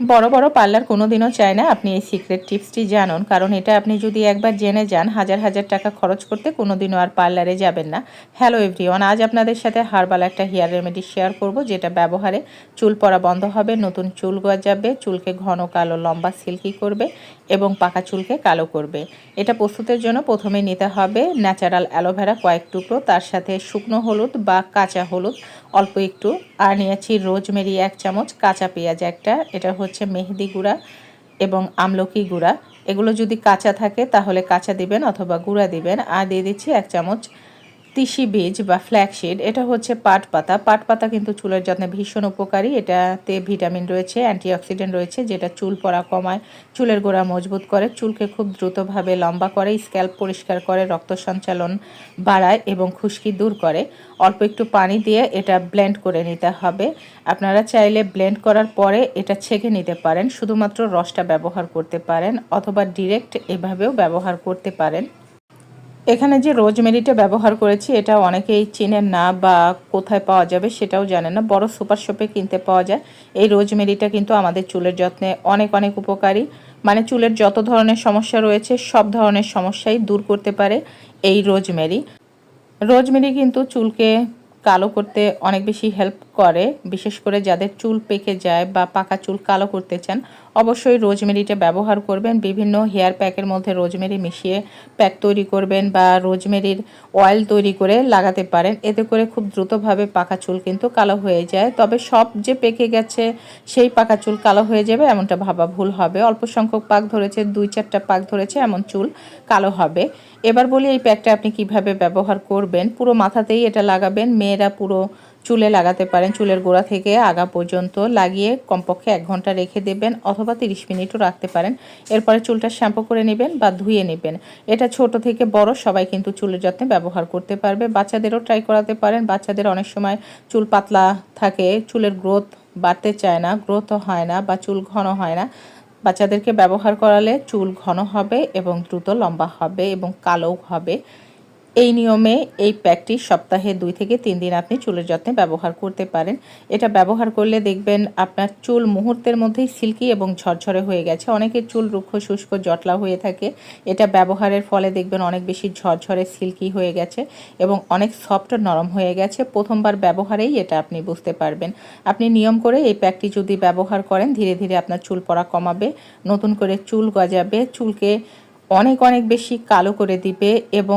বড় বড় পার্লার কোনো দিনও চায় না আপনি এই সিক্রেট টিপসটি জানুন। কারণ এটা আপনি যদি একবার জেনে যান, হাজার হাজার টাকা খরচ করতে কোনো দিনও আর পার্লারে যাবেন না। হ্যালো এভরিওয়ান আজ আপনাদের সাথে হার্বাল একটা হেয়ার রেমেডি শেয়ার করব, যেটা ব্যবহারে চুল পড়া বন্ধ হবে, নতুন চুল গজাবে, চুলকে ঘন, কালো, লম্বা সিল্কি করবে এবং পাকা চুলকে কালো করবে। এটা প্রস্তুতের জন্য প্রথমে নিতে হবে ন্যাচারাল অ্যালোভেরা কয়েক টুকরো, তার সাথে শুকনো হলুদ বা কাঁচা হলুদ, অল্প একটু। আর নিয়েছি রোজমেরি এক চামচ, কাঁচা পেঁয়াজ একটা, এটা হচ্ছে মেহেদি গুঁড়া এবং আমলকি গুঁড়া। এগুলো যদি কাঁচা থাকে তাহলে কাঁচা দিবেন অথবা গুঁড়া দিবেন। আর দিয়ে দিচ্ছি এক চামচ তিসি বীজ বা ফ্ল্যাক্সিড এটা হচ্ছে পাট পাতা। পাট পাতা কিন্তু চুলের যত্নে ভীষণ উপকারী। এটাতে ভিটামিন রয়েছে, অ্যান্টিঅক্সিডেন্ট রয়েছে, যেটা চুল পড়া কমায়, চুলের গোড়া মজবুত করে, চুলকে খুব দ্রুতভাবে লম্বা করে স্ক্যাল্প পরিষ্কার করে, রক্ত সঞ্চালন বাড়ায় এবং খুশকি দূর করে। অল্প একটু পানি দিয়ে এটা ব্লেন্ড করে নিতে হবে। আপনারা চাইলে ব্লেন্ড করার পরে এটা ছেঁকে নিতে পারেন। শুধুমাত্র রসটা ব্যবহার করতে পারেন, অথবা ডিরেক্ট এভাবেও ব্যবহার করতে পারেন। এখানে যে রোজমেরিটা ব্যবহার করেছি, এটা অনেকেই চেনেন না বা কোথায় পাওয়া যাবে সেটাও জানে না। বড় সুপার শপে কিনতে পাওয়া যায়। এই রোজমেরিটা কিন্তু আমাদের চুলের যত্নে অনেক অনেক উপকারী। মানে চুলের যত ধরনের সমস্যা রয়েছে, সব ধরনের সমস্যাই দূর করতে পারে এই রোজমেরি। রোজমেরি কিন্তু চুলকে কালো করতে অনেক বেশি হেল্প করে। বিশেষ করে যাদের চুল পেকে যায় বা পাকা চুল কালো করতে চান অবশ্যই রোজমেরিটা ব্যবহার করবেন, বিভিন্ন হেয়ার প্যাকের মধ্যে রোজমেরি মিশিয়ে প্যাক তৈরি করবেন বা রোজমেরির অয়েল তৈরি করে লাগাতে পারেন। এতে করে খুব দ্রুতভাবে পাকা চুল কিন্তু কালো হয়ে যায়। তবে সব যে পেকে গেছে, সেই পাকা চুল কালো হয়ে যাবে, এমনটা ভাবা ভুল হবে। অল্প সংখ্যক পাক ধরেছে, দুই চারটা পাক ধরেছে, এমন চুল কালো হবে। এবার বলি, এই প্যাকটা আপনি কীভাবে ব্যবহার করবেন? পুরো মাথাতেই এটা লাগাবেন, মেয়েরা পুরো চুলে লাগাতে পারেন, চুলের গোড়া থেকে আগা পর্যন্ত লাগিয়ে কমপক্ষে এক ঘণ্টা রেখে দেবেন অথবা তিরিশ মিনিটও রাখতে পারেন। এরপরে চুলটা শ্যাম্পু করে নেবেন বা ধুয়ে নেবেন। এটা ছোট থেকে বড়, সবাই কিন্তু চুলের যত্নে ব্যবহার করতে পারবে। বাচ্চাদেরও ট্রাই করাতে পারেন। বাচ্চাদের অনেক সময় চুল পাতলা থাকে, চুলের গ্রোথ বাড়তে চায় না গ্রোথ হয় না বা চুল ঘন হয় না। বাচ্চাদেরকে ব্যবহার করালে চুল ঘন হবে এবং দ্রুত লম্বা হবে এবং কালো হবে। এই নিয়মে এই প্যাকটি সপ্তাহে দুই থেকে তিন দিন আপনি চুলের যত্নে ব্যবহার করতে পারেন। এটা ব্যবহার করলে দেখবেন আপনার চুল মুহূর্তের মধ্যেই সিল্কি এবং ঝরঝরে হয়ে গেছে। অনেকের চুল রুক্ষ, শুষ্ক, জটলা হয়ে থাকে। এটা ব্যবহারের ফলে দেখবেন অনেক বেশি ঝরঝরে, সিল্কি হয়ে গেছে এবং অনেক সফট নরম হয়ে গেছে। প্রথমবার ব্যবহারেই এটা আপনি বুঝতে পারবেন। আপনি নিয়ম করে এই প্যাকটি যদি ব্যবহার করেন, ধীরে ধীরে আপনার চুল পড়া কমাবে, নতুন করে চুল গজাবে, চুলকে অনেক অনেক বেশি কালো করে দিবে এবং